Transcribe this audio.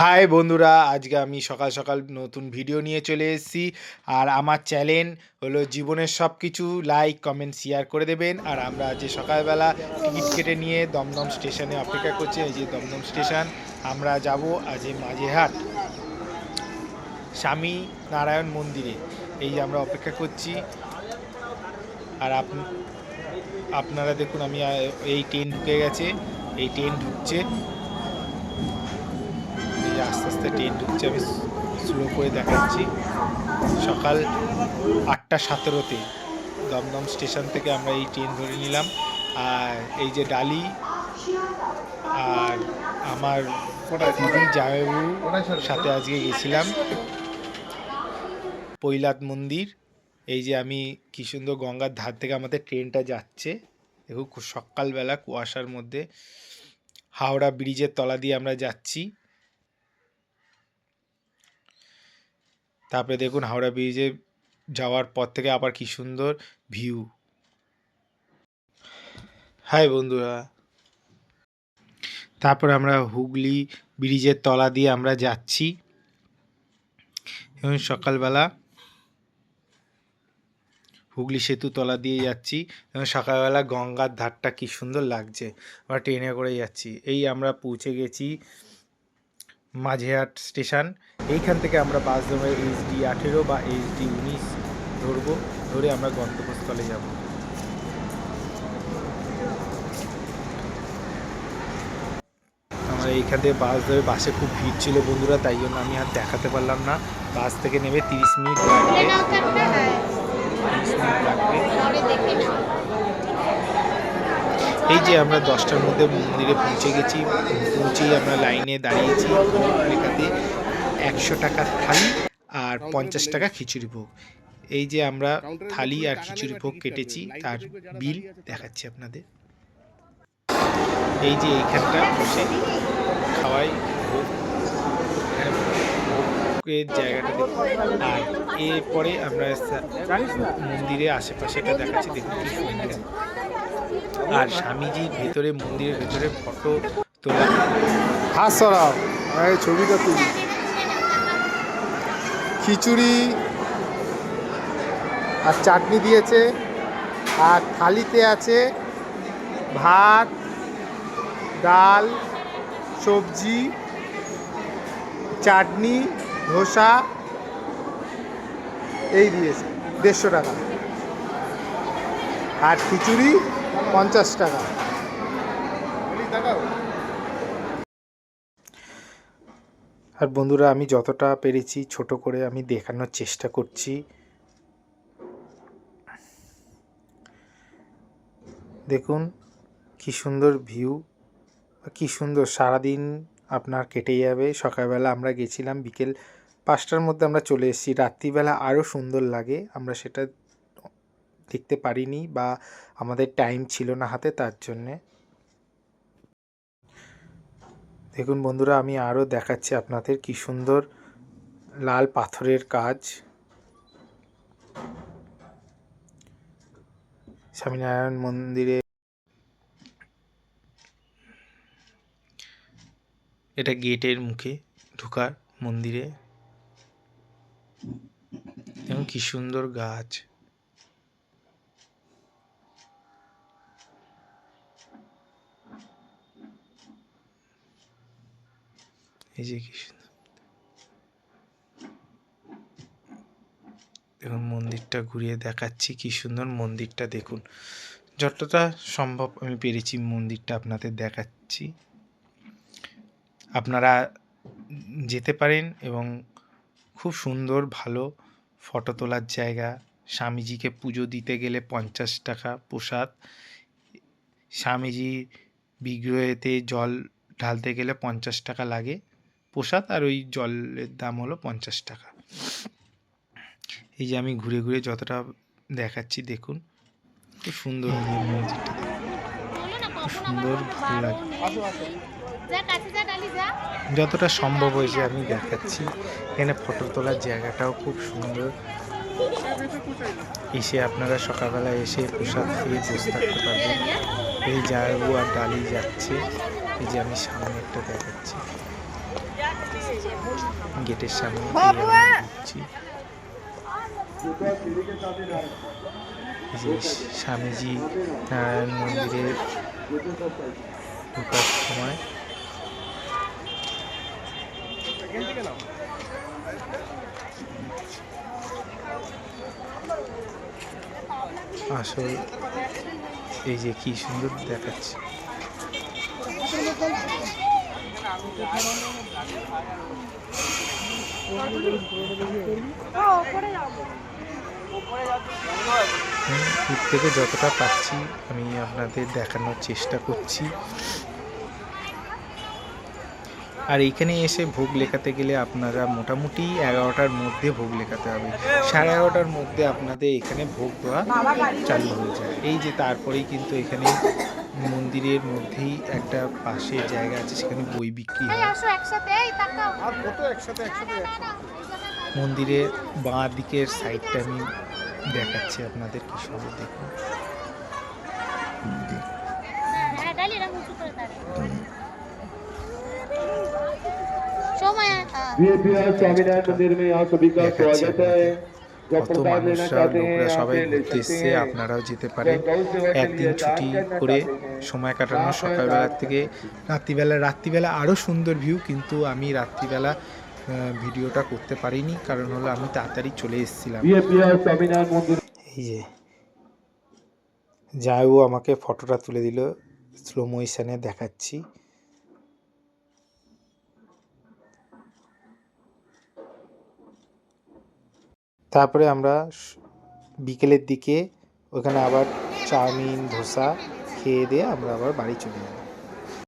High বন্ধুরা। আজকে আমি সকাল সকাল নতুন ভিডিও নিয়ে চলে এসেছি। আর আমার চ্যানেল হলো জীবনের সব কিছু লাইক কমেন্ট শেয়ার করে দেবেন। আর আমরা আজ সকালবেলা টিকিট কেটে নিয়ে দমদম স্টেশনে অপেক্ষা করছি, এই যে দমদম স্টেশন আমরা যাব আজ এই মাঝেরহাট স্বামী নারায়ণ মন্দিরে। এই যে আমরা অপেক্ষা করছি। আর আপ, আপনারা দেখুন, আমি এই ট্রেন ঢুকে গেছে। এই ট্রেন ঢুকছে। আস্তে আস্তে ট্রেন ঢুকছে, আমি স্লো করে দেখাচ্ছি। সকাল আটটা সতেরোতে দমদম স্টেশন থেকে আমরা এই ট্রেন ধরে নিলাম। আর এই যে ডালি, আর আমার দিদি জামাইবাবু সাথে আজকে গেছিলাম। কৈলাত মন্দির। এই যে আমি কি সুন্দর গঙ্গার ধার থেকে আমাদের ট্রেনটা যাচ্ছে। দেখো সকালবেলা কুয়াশার মধ্যে হাওড়া ব্রিজের তলা দিয়ে আমরা যাচ্ছি। তারপরে দেখুন হাওড়া ব্রিজে যাওয়ার পর থেকে আবার কি সুন্দর ভিউ হাই বন্ধুরা। তারপর আমরা হুগলি ব্রিজের তলা দিয়ে আমরা যাচ্ছি। এবং সকালবেলা হুগলি সেতু তলা দিয়ে যাচ্ছি। এবং সকালবেলা গঙ্গার ধারটা কি সুন্দর লাগছে। আমরা ট্রেনে করে যাচ্ছি। এই আমরা পৌঁছে গেছি মাঝেরহাট স্টেশন। এইখান থেকে আমরা বাস ধরবো এইচডি আঠেরো বা এইচডি উনিশ ধরবো ধরে আমরা গন্তব্যস্থলে যাব। আমরা এইখান থেকে বাস ধরে বাসে খুব ভিড় ছিল বন্ধুরা তাই জন্য আমি আর দেখাতে পারলাম না। বাস থেকে নেমে তিরিশ মিনিট লাগবে। তিরিশ মিনিট লাগবে। এই যে আমরা দশটার মধ্যে মন্দিরে পৌঁছে গেছি, পৌঁছেই আমরা লাইনে দাঁড়িয়েছি লেখাতে একশো টাকা থালি আর পঞ্চাশ টাকা খিচুড়ি ভোগ। এই যে আমরা থালি আর খিচুড়ি ভোগ কেটেছি, তার বিল দেখাচ্ছি আপনাদের। এই যে এইখানটা বসে খাওয়াই ভোগ। ভোগের জায়গাটা আর এরপরে আমরা মন্দিরের আশেপাশেটা দেখাচ্ছি, দেখুন কি সুন্দর। আর স্বামীজির ভেতরে, মন্দিরের ভেতরে ফটো তোলা। হাত সরাও। এই ছবিটা তুলি। খিচুড়ি আর চাটনি দিয়েছে, আর থালিতে আছে ভাত, ডাল, সবজি, চাটনি, ধোসা, এই দিয়েছে, দেড়শো টাকা। আর খিচুড়ি পঞ্চাশ টাকা। আর বন্ধুরা, আমি যতটা পেরেছি ছোট করে আমি দেখানোর চেষ্টা করছি। দেখুন, কি সুন্দর ভিউ, কি সুন্দর সারাদিন আপনার কেটে যাবে। সকালবেলা আমরা গেছিলাম বিকেল পাঁচটার মধ্যে আমরা চলে এসেছি। রাত্রিবেলা আরও সুন্দর লাগে, আমরা সেটা দেখতে পারিনি বা আমাদের টাইম ছিল না হাতে তার জন্যে। দেখুন বন্ধুরা, আমি আরও দেখাচ্ছি আপনাদের কি সুন্দর লাল পাথরের কাজ। স্বামীনারায়ণ মন্দিরে এটা গেটের মুখে ঢোকার মন্দিরে। এবং কি সুন্দর গাছ। কি দেখুন, মন্দিরটা ঘুরিয়ে দেখাচ্ছি, কি সুন্দর মন্দিরটা দেখুন। যতটা সম্ভব আমি পেরেছি মন্দিরটা আপনাদের দেখাচ্ছি। আপনারা যেতে পারেন এবং খুব সুন্দর, ভালো ফটো তোলার জায়গা। স্বামীজিকে পুজো দিতে গেলে পঞ্চাশ টাকা প্রসাদ। স্বামীজির বিগ্রহেতে জল ঢালতে গেলে পঞ্চাশ টাকা লাগে। প্রসাদ আর ওই জলের দাম হলো পঞ্চাশ টাকা। এই যে আমি ঘুরে ঘুরে যতটা দেখাচ্ছি, দেখুন। খুব সুন্দর খুব সুন্দর ভালো লাগে যতটা সম্ভব হয়েছে আমি দেখাচ্ছি। এখানে ফটো তোলার জায়গাটাও খুব সুন্দর। এসে আপনারা সকালবেলা এসে প্রসাদ খেয়ে বসে থাকতে পারবেন। এই জায়গু আর ডালি যাচ্ছে। এই যে আমি সামনে একটা দেখাচ্ছি। গেটের সামনে যে স্বামীজি নারায়ণ মন্দিরে ঢোকার সময়। আসল এই যে কি সুন্দর দেখাচ্ছে। দূর থেকে যতটা পাচ্ছি আমি আপনাদের দেখানোর চেষ্টা করছি। আর এইখানে এসে ভোগ লেখাতে গেলে আপনারা মোটামুটি এগারোটার মধ্যে ভোগ লেখাতে হবে। সাড়ে এগারোটার মধ্যে আপনাদের এখানে ভোগ দেওয়া চালু হয়ে যায়। এই যে তারপরেই কিন্তু এখানে মন্দিরের মধ্যেই একটা পাশে জায়গা আছে সেখানে বই বিক্রি এই হয় আসো একসাথে এই তাকাও আর কত একসাথে একসাথে একসাথে মন্দিরের বাঁ দিকের সাইডটা আমি দেখাচ্ছি আপনাদের কি সুন্দর দেখুন হ্যাঁ ডালি এরকম উঁচু করে দাঁড়ায় সময় হ্যাঁ बीएपीआर स्वामीनारायण मंदिर में आप सभी का দেখাচ্ছি स्वागत है जो কত মানুষরা লোকরা সবাই ঘুরতে এসছে আপনারাও যেতে পারেন। একদিন ছুটি করে সময় কাটানো সকালবেলার থেকে রাত্রিবেলা রাত্রিবেলা আরও সুন্দর ভিউ কিন্তু আমি রাত্রিবেলা ভিডিওটা করতে পারিনি। কারণ হলো আমি তাড়াতাড়ি চলে এসেছিলাম। এই যে যাই আমাকে ফটোটা তুলে দিল স্লো মোশানে দেখাচ্ছি। তারপরে আমরা বিকেলের দিকে ওখানে আবার চাউমিন, ধোসা খেয়ে দিয়ে আমরা আবার বাড়ি চলে যাব।